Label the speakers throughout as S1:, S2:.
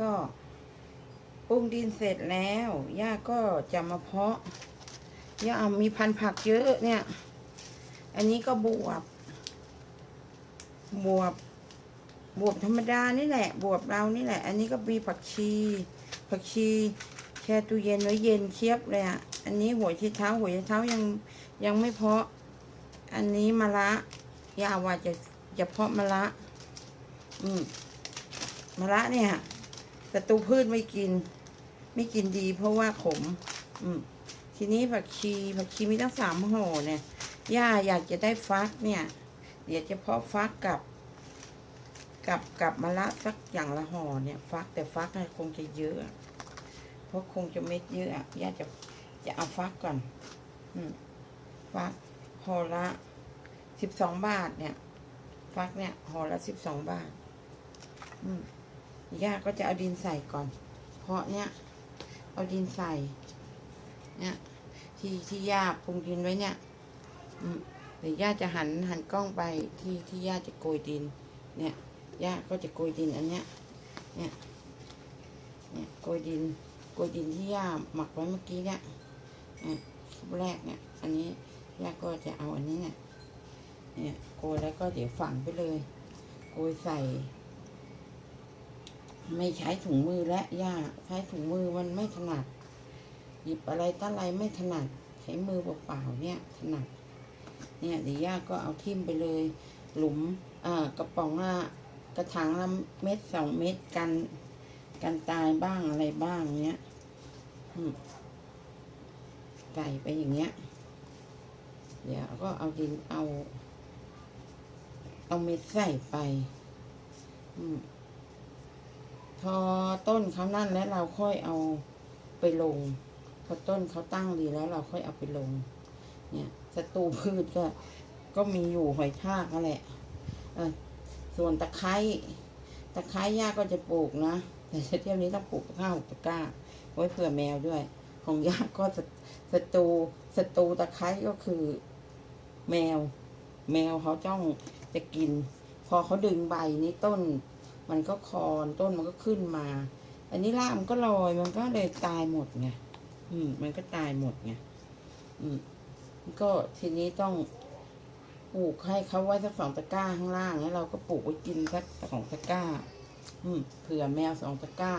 S1: ก็ปรุงดินเสร็จแล้วย่าก็จะมาเพาะย่าเอามีพันธุ์ผักเยอะเนี่ย อันนี้ก็บวบบวบบวบธรรมดานี่แหละ บวบเรานี่แหละ อันนี้ก็มีผักชี ผักชีแช่ตู้เย็นไว้เย็นเชียบเลยอะ อันนี้หัวชีเท้าหัวชีเท้ายังยังไม่เพาะ อันนี้มะระย่าว่าจะจะเพาะมะระ อืมมะระเนี่ย ศัตรูพืชไม่กิน ไม่กินดีเพราะว่าขม อืม ทีนี้ผักชีผักชีมีตั้งสามห่อเนี่ยย่าอยากจะได้ฟักเนี่ย เดี๋ยวจะเพาะฟักกับกับกับมะระสักอย่างละห่อเนี่ย ฟักแต่ฟักเนี่ยคงจะเยอะ เพราะคงจะเม็ดเยอะอะย่าจะจะเอาฟักก่อน อืม ฟักห่อละสิบสองบาทเนี่ย ฟักเนี่ยห่อละสิบสองบาท อืม ย่าก็จะเอาดินใส่ก่อน เพราะเนี่ยเอาดินใส่เนี่ยที่ที่ย่าปรุงดินไว้เนี่ยอืมเดี๋ยวย่าจะหันหันกล้องไปที่ที่ย่าจะโกยดิน เนี่ยย่าก็จะโกยดินอันเนี้ย เนี่ยเนี่ยโกยดินโกยดินที่ย่าหมักไว้เมื่อกี้เนี่ยเนี่ยคลิปแรกเนี่ย อันนี้ย่าก็จะเอาอันนี้เนี่ยเนี่ยโกยแล้วก็เดี๋ยวฝังไปเลย โกยใส่ ไม่ใช้ถุงมือและย่าใช้ถุงมือมันไม่ถนัด หยิบอะไรตั้งอะไรไม่ถนัด ใช้มือเปล่าๆเนี่ยถนัด เนี่ยเดี๋ยวย่าก็เอาทิ่มไปเลย หลุมอ่ากระป๋องละกระถางละเม็ดสองเม็ดกันกันตายบ้างอะไรบ้างเนี้ยใส่ไปอย่างเงี้ย เดี๋ยวก็เอาดินเอา เอาเม็ดใส่ไป อืม พอต้นเขานั่นแล้วเราค่อยเอาไปลง พอต้นเขาตั้งดีแล้วเราค่อยเอาไปลง เนี่ยศัตรูพืชก็ก็มีอยู่หอยทากนั่นแหละส่วนตะไคร้ตะไคร้ย่าก็จะปลูกนะ แต่เที่ยวนี้ต้องปลูกข้าวตะก้า ไว้เผื่อแมวด้วย ของย่าก็ศัตรูศัตรูตะไคร้ก็คือ แมว แมวเขาจ้องจะกิน พอเขาดึงใบนี้ต้น มันก็คอนต้นมันก็ขึ้นมา อันนี้รากมันก็ลอยมันก็เลยตายหมดไงอืม มันก็ตายหมดไงอืมก็ทีนี้ต้องปลูกให้เขาไว้สักสองตะกร้าข้างล่างแล้วเราก็ปลูกไว้กินสักสองตะกร้า อืมเผื่อแมวสองตะกร้า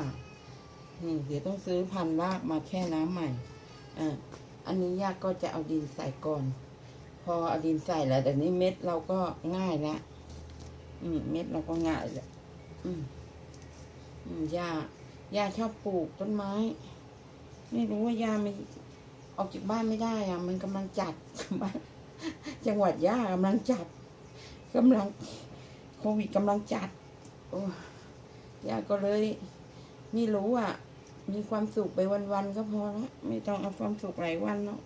S1: อืมเดี๋ยวต้องซื้อพันธุ์รากมาแช่น้ำใหม่อ่าอันนี้ยากก็จะเอาดินใส่ก่อน พอเอาดินใส่แล้วแต่นี้เม็ดเราก็ง่ายแล้วอืม เม็ดเราก็ง่ายแล้ว อืมอืมย่าย่าชอบปลูกต้นไม้ ไม่รู้ว่าย่าไม่ออกจากบ้านไม่ได้อะมันกำลังจัด จังหวัดย่ากำลังจัดกำลังโควิดกำลังจัด โอ้ย่าก็เลย ไม่รู้อะ มีความสุขไปวันๆก็พอละไม่ต้องเอาความสุขหลายวันเนาะ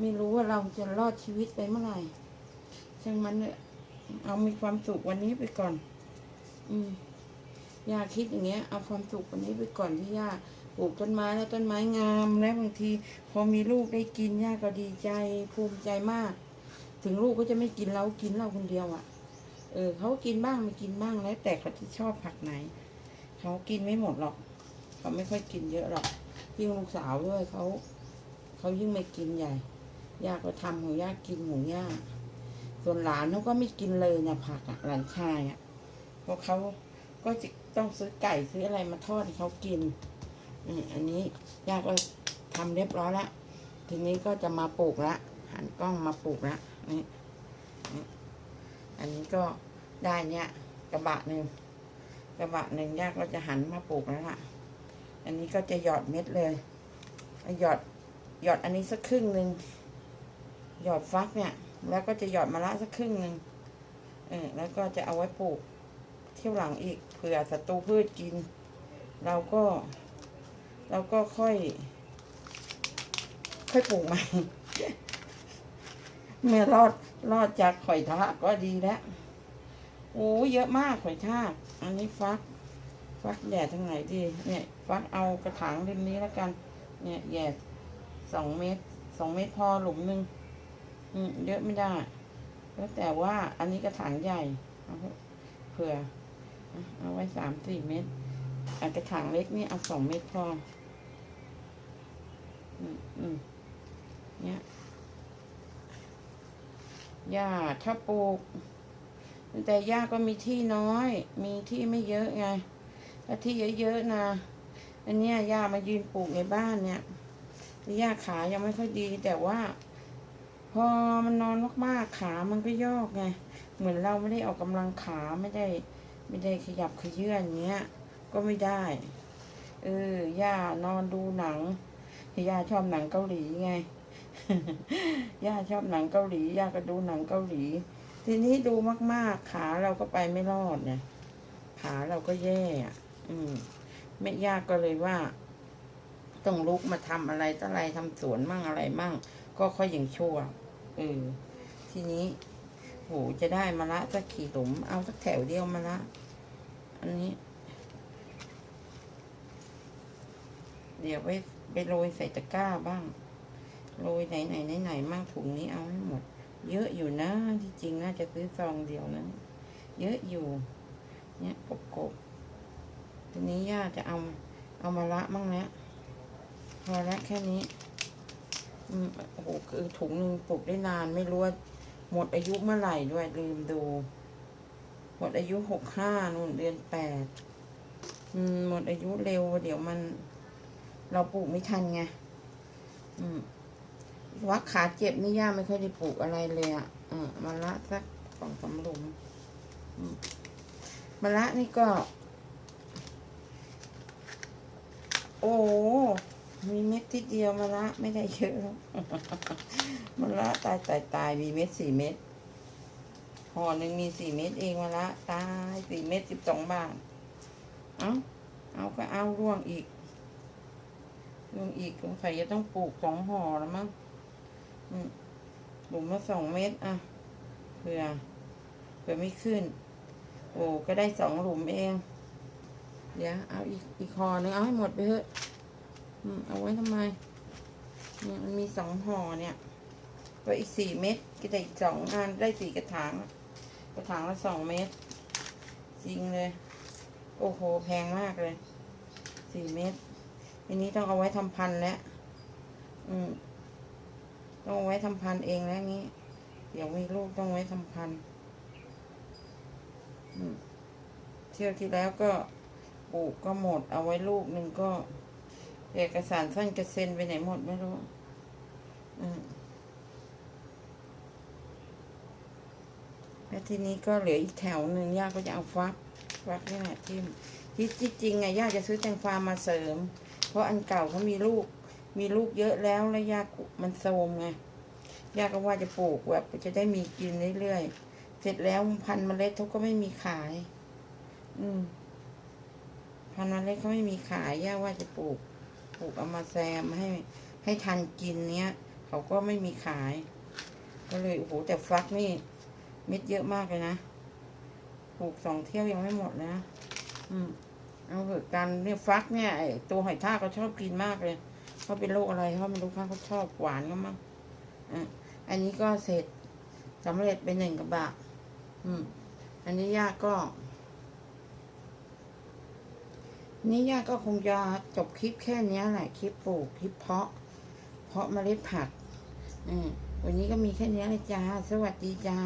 S1: ไม่รู้ว่าเราจะรอดชีวิตไปเมื่อไหร่ช่างมันเนอะเอามีความสุขวันนี้ไปก่อน อืม ย่าคิดอย่างเงี้ยเอาความสุขวันนี้ไปก่อนที่ย่าปลูกต้นไม้แล้วต้นไม้งามแล้วบางที พอมีลูกได้กินย่าก็ดีใจภูมิใจมาก ถึงลูกก็จะไม่กินเรากินเราคนเดียวอะ่ะ เออเขากินบ้างไม่กินบ้างแล้ว แต่เขาจะชอบผักไหนเขากินไม่หมดหรอกเขาไม่ค่อยกินเยอะหรอกยิ่งลูกสาวด้วยเขาเขายิ่งไม่กินใหญ่ย่าก็ทำของย่ากินของย่าส่วนหลานเขาก็ไม่กินเลยเนี่ยผักอะ่ะหลานชายอะ่ะเพราะเขาก็จะ ต้องซื้อไก่ซื้ออะไรมาทอดให้เขากินอันนี้ย่าก็ทำเรียบร้อยแล้วทีนี้ก็จะมาปลูกละหันกล้องมาปลูกละนี่อันนี้ก็ได้เนี่ยกระบะหนึ่งกระบะหนึ่งย่าก็จะหันมาปลูกแล้วล่ะ อันนี้ก็จะหยอดเม็ดเลยหยอดหยอดอันนี้สักครึ่งหนึ่งหยอดฟักเนี่ย แล้วก็จะหยอดมะระสักครึ่งหนึ่งเออแล้วก็จะเอาไว้ปลูกเที่ยวหลังอีก ผื่อศัตรูพืชกิน เราก็ เราก็ค่อย ค่อยปลูกใหม่ เมื่อรอดรอดจากข่อยทากก็ดีแล้วโอ้เยอะมากข่อยทากอันนี้ฟัก ฟักแย่ทางไหนดี เนี่ย ฟักเอากระถางริมนี้แล้วกัน เนี่ยแย่สองเมตรสองเมตรพอหลุมหนึ่งเยอะไม่ได้ แล้วแต่ว่าอันนี้กระถางใหญ่เผื่อ เอาไว้สามสี่เม็ดอาจจะถังเล็กนี่เอาสองเม็ดพออืมเนี่ยหญ้าถ้าปลูก แต่หญ้าก็มีที่น้อย มีที่ไม่เยอะไงถ้าที่เยอะๆนะอันเนี้ยหญ้ามายืนปลูกในบ้านเนี่ยหญ้าขายังไม่ค่อยดี แต่ว่า พอมันนอนมากๆขามันก็ยอกไง เหมือนเราไม่ได้ออกกำลังขาไม่ได้ ไม่ได้ขยับขยื่นอย่างเงี้ย ก็ไม่ได้ เออย่านอนดูหนังย่าชอบหนังเกาหลีไงย่าชอบหนังเกาหลีย่าก็ดูหนังเกาหลี ทีนี้ดูมาก ๆ ขาเราก็ไปไม่รอดเนี่ยขาเราก็แย่อะอืมแม่ย่าก็เลยว่า ต้องลุกมาทำอะไรต่อะไรทำสวนมั่งอะไรมั่ง ก็ค่อยอย่างชั่วเออทีนี้ โหจะได้มาละสักขี่หลุม เอาสักแถวเดียวมาละ อันนี้ เดี๋ยวไปไปโรยใส่ตะกร้าบ้าง โรยไหนไหนไหนไหนมั่งถุงนี้เอาให้หมด เยอะอยู่นะที่จริงน่าจะซื้อซองเดียวนะเยอะอยู่ เนี่ยกบกบทีนี้ย่าจะเอาเอามาละมั่งแล้วพอแล้วแค่นี้ อืมโอ้โหคือถุงหนึ่งปลูกได้นานไม่รู้ว่า หมดอายุเมื่อไหร่ด้วยลืมดู หมดอายุหกห้านู่นเดือนแปดหมดอายุเร็ว เดี๋ยวมัน เราปลูกไม่ทันไงว่าขาเจ็บนี่ย่าไม่ค่อยได้ปลูกอะไรเลยอะ่ะมาละสักสองสามหลุมมาละนี่ก็ โอ้ มีเม็ดที่เดียวมาละไม่ได้เยอะหรอกมาละตายตายตายมีเม็ดสี่เม็ดห่อหนึ่งมีสี่เม็ดเองมาละตายสี่เม็ดสิบสองบาท เอาเอาก็เอาร่วงอีกร่วงอีกสงสัยจะต้องปลูกสองห่อแล้วมั้งอืมหลุมละสองเม็ดอะเผื่อเผื่อไม่ขึ้น โอ้ก็ได้สองหลุมเอง เดี๋ยวเอาอีกอีกห่อหนึงเอาให้หมดไปเถอะ เอาไว้ทำไม มันมีสองห่อเนี่ยก็อีกสี่เม็ดก็ได้อีกสองอันได้สี่กระถาง กระถางละสองเม็ดจริงเลย โอ้โห แพงมากเลยสี่เม็ดทีนี้ต้องเอาไว้ทำพันธุ์แล้วอืมต้องเอาไว้ทำพันธุ์เองแล้วงี้ เดี๋ยวมีลูกต้องไว้ทำพันธุ์อืมเที่ยวที่แล้วก็ปลูกก็หมดเอาไว้ลูกหนึ่งก็ เอกสารสั้นกระเซ็นไปไหนหมดไม่รู้อืมแล้วทีนี้ก็เหลืออีกแถวหนึ่งย่าก็จะเอาฟักฟักนี่แหละทิมที่ที่จริงไงย่าจะซื้อแตงฟ้ามาเสริม เพราะอันเก่าเขามีลูก มีลูกเยอะแล้วแล้วย่ามันโทรมไงย่าก็ว่าจะปลูกแบบจะได้มีกินเรื่อยๆ เสร็จแล้วพันธุ์เมล็ดเขาก็ไม่มีขาย อืมพันธุ์เมล็ดเขาไม่มีขายย่าว่าจะปลูก ปลูกเอามาแซมให้ให้ทันกินเนี้ย เขาก็ไม่มีขาย ก็เลยโอ้โหแต่ฟักนี่เม็ดเยอะมากเลยนะปลูกสองเที่ยวยังไม่หมดนะ อืมเอาเถอะกันเนี่ยฟักเนี่ยไอตัวหอยทากเขาชอบกินมากเลยเขาเป็นโรคอะไรเขาไม่รู้ค่ะเขาชอบหวานก็มั้งอะอันนี้ก็เสร็จสำเร็จไปหนึ่งกระบะ อืม อันนี้ย่าก็ นี่ย่าก็คงจะจบคลิปแค่นี้แหละคลิปปลูกคลิปเพาะ เพาะเมล็ดผัก อืมวันนี้ก็มีแค่นี้เลยจ้า สวัสดีจ้า